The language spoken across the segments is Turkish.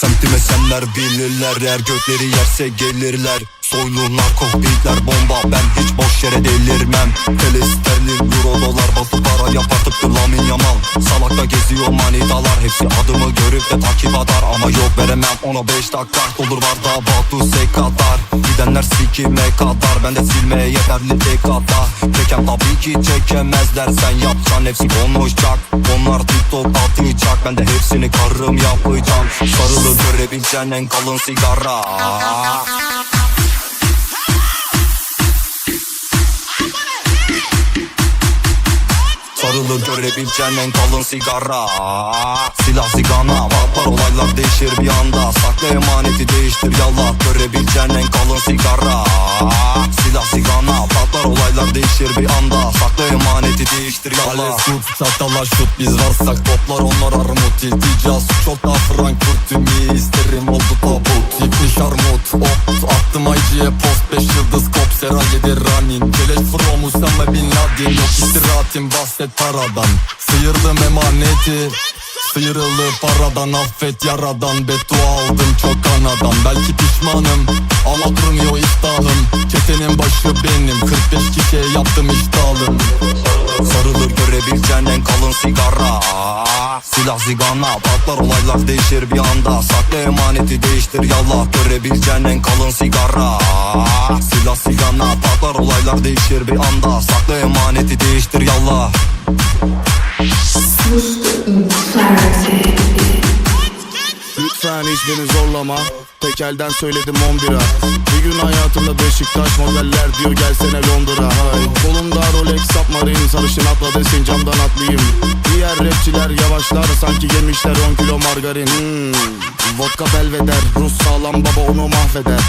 Semtime senler bilirler Eğer gökleri yerse gelirler Soylu narko beatler bomba. Ben hiç boş yere delirmem. TL sterlin euro dolar Basıp para yapar. Tıpkı Lamin Yamal. Salakta geziyor manitalar. Hepsi adımı görüp de takip atar. Ama yok veremem. Ona 5 dakika Olur var da Batu Sekatar Gidenler sikime kadar. Ben de silmeye yeterli tek hata Çeken tabii ki çekemezler. Sen yapsan hepsi konuşacak. Onlar TikTok atacak. Ben de hepsini karım yapacağım. Sarılı görebileceğin en kalın sigara Görebileceğin en kalın sigara. Silah sigana Patlar olaylar değişir bir anda. Sakla emaneti değiştir yallah Görebileceğin en kalın sigara. Silah sigana değişir bir anda. Sakla emaneti değiştir yallah Ale şut, satala şut biz varsak toplar onlar armut. İltica suç da Frankfurt Tümü isterim oldu tabut? İpmiş armut Op attım IG'ye post. 5 yıldız kop Sera yedi running. Keleş from Usama Bin Laden. Yok istirahatim bahset paradan. Sıyırdım emaneti Sıyrıldı paradan. Affet yaradan Beddua aldım. Çok anadan Belki pişmanım ama durmuyor iftahım Çetenin başı benim 45 kişiye yaptım iştahlım Sarılır görebileceğin en kalın sigara Silah zigana patlar olaylar değişir bir anda Sakla emaneti değiştir yallah Görebileceğin en kalın sigara Silah sigana patlar olaylar değişir bir anda Sakla emaneti değiştir yallah Lütfen hiç beni zorlama Tekelden söyledim 11'a Bir gün hayatımda Beşiktaş modeller diyor gelsene Londra Hay. Kolumda Rolex Submarine sarışın atla desin camdan atlayayım Diğer rapçiler yavaşlar sanki yemişler 10 kilo margarin hmm. Vodka belveder Rus sağlam baba onu mahveder.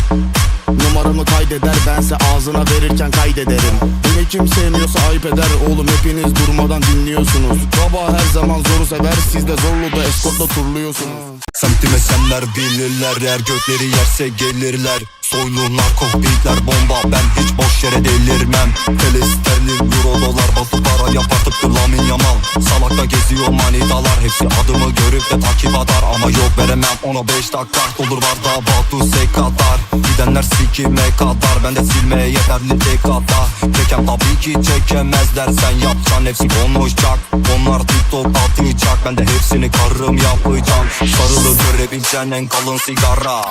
Numaramı kaydeder bense ağzına verirken kaydederim. Beni kim sevmiyorsa ayıp eder Oğlum hepiniz durmadan dinliyorsunuz. Baba her zaman zoru sever Siz de zorlu da eskortla turluyorsunuz. Semtime senler bilirler Eğer gökleri yerse gelirler. Soylu narko beatler bomba Ben hiç boş yere delirmem. TL sterlin euro dolar Basıp para yapar tıpkı Lamin Yamal. Salakta geziyor manitalar Hepsi adımı görüp de takip atar. Ama yok veremem. Ona 5 dakika Olur var da Batu Sekatar Gidenler sikime kadar. Ben de silmeye yeterli tek hata. Çeken tabii ki çekemezler. Sen yapsan hepsi konuşacak. Onlar TikTok atacak. Ben de hepsini karım yapacağım. Sarılı görebileceğin en kalın sigara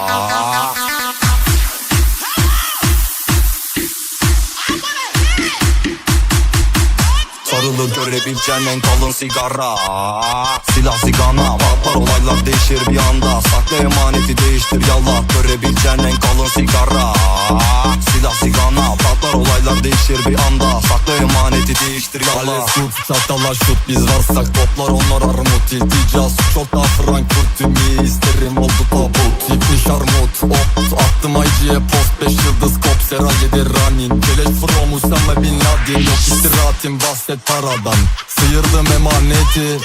Sarılı görebileceğin en kalın sigara. Silah sigana Olaylar değişir bir anda. Sakla emaneti değiştir. Yallah Görebileceğin en kalın sigara. Silah sigana. Patlar olaylar değişir bir anda. Sakla emaneti değiştir yallah. Şut, satala şut. Biz varsak toplar onlar armut. İltica suç da Frankfurt Tümü isterim oldu tabut. İpmiş armut. Op attım IG'ye post. 5 yıldız kop. Sera yedi running. Keleş from Usama Bin Laden. Yok istirahatim bahset paradan. Sıyırdım emaneti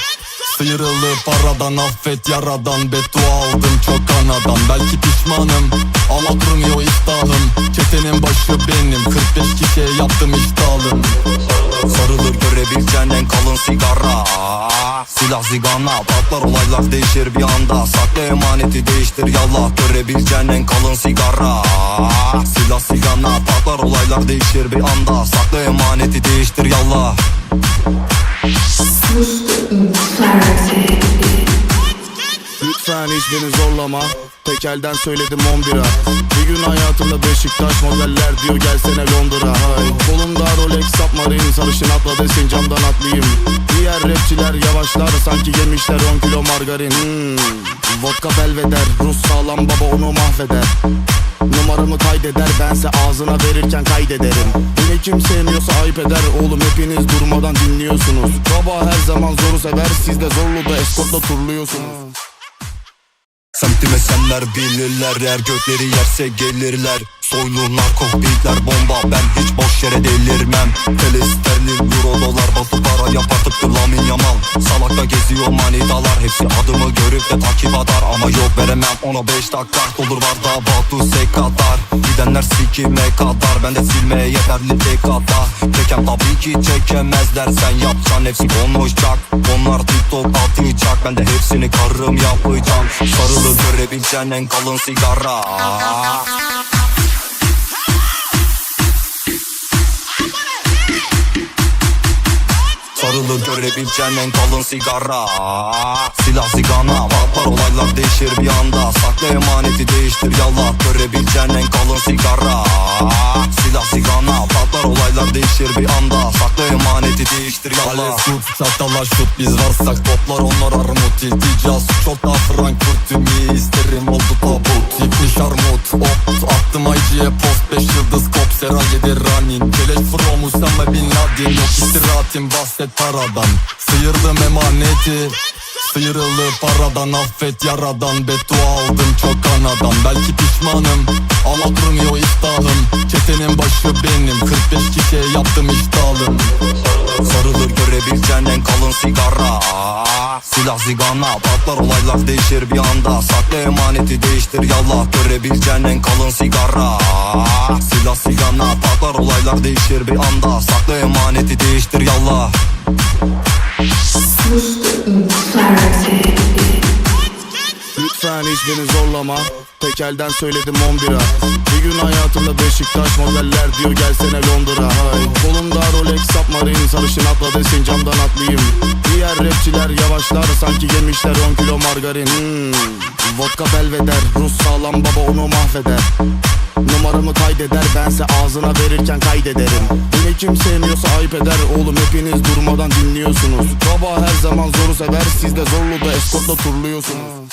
Sıyrıldı paradan affet yaradan Beddua aldım. Çok anadan Belki pişmanım. Ama durmuyor iftahım. Çetenin başı benim. 45 kişiye yaptım iştahlım Sarılır görebileceğin en kalın sigara. Silah zigana patlar olaylar değişir bir anda. Sakla emaneti değiştir yallah Görebileceğin en kalın sigara. Silah sigana patlar olaylar değişir bir anda. Sakla emaneti değiştir yallah Lütfen hiç beni zorlama Tekelden söyledim 11'a Bir gün hayatımda Beşiktaş modeller diyor gelsene Londra. Hay. Kolumda Rolex Submarine sarışın atla desin camdan atlayayım. Diğer rapçiler yavaşlar sanki yemişler 10 kilo margarin. Hmm. Vodka belveder Rus sağlam baba onu mahveder Numaramı kaydeder bense ağzına verirken kaydederim. Beni kim sevmiyorsa ayıp eder Oğlum hepiniz durmadan dinliyorsunuz. Baba her zaman zoru sever Siz de zorlu da eskortla turluyorsunuz. Semtime senler bilirler Eğer gökleri yerse gelirler. Soylu narko beatler bomba Ben hiç boş yere delirmem. TL sterlin euro dolar Basıp para yapar tıpkı Lamin Yamal. Salakta geziyor manitalar Hepsi adımı de takip atar. Ama yok veremem. Ona 5 dakika Olur var da Batu Sekatar Gidenler sikime kadar. Ben de silmeye yeterli tek hata. Çekem tabii ki çekemezler. Sen yapacaksın hepsi konuşacak. Onlar TikTok atacak. Ben de hepsini karım yapacağım. Sarılı görebileceğin en kalın sigara. Sarılı görebileceğin en kalın sigara Silah sigana Patlar olaylar değişir bir anda. Sakla emaneti değiştir yallah. Görebileceğin en kalın sigara. Silah sigana Patlar olaylar değişir bir anda. Sakla emaneti değiştir yallah. Alev şut çatala şut. Biz varsak toplar onlar armut. İlticaz çok daha Frankfurt'ümü isterim. Oldu tabut Tipli şarmut op attım IG'ye post 5 yıldız kop. Sera yedi running. Keleş from Usama Bin Laden Yok istirahatim bahset paradan. Sıyırdım emaneti Sıyrıldı paradan affet yaradan Beddua aldım çok anadan Belki pişmanım ama durmuyor iftahım Çetenin başı benim 45 kişiye yaptım iştahım. Sarılır görebileceğin en kalın sigara. Silah zigana Patlar olaylar değişir bir anda. Sakla emaneti değiştir yallah Görebileceğin en kalın sigara. Silah sigana Patlar olaylar değişir bir anda. Sakla emaneti değiştir yallah Lütfen hiç beni zorlama. Tekelden söyledim 11'a Bir gün hayatımda Beşiktaş modeller diyor gelsene Londra Hay. Kolumda Rolex Submarine sarışın atla desin camdan atlayayım. Diğer rapçiler yavaşlar sanki yemişler 10 kilo margarin. Hmm. Vodka belveder Rus sağlam baba onu mahveder. Numaramı kaydeder bense ağzına verirken kaydederim. Beni kim sevmiyorsa ayıp eder Oğlum hepiniz durmadan dinliyorsunuz. Baba her zaman zoru sever Siz de zorlu da eskortla turluyorsunuz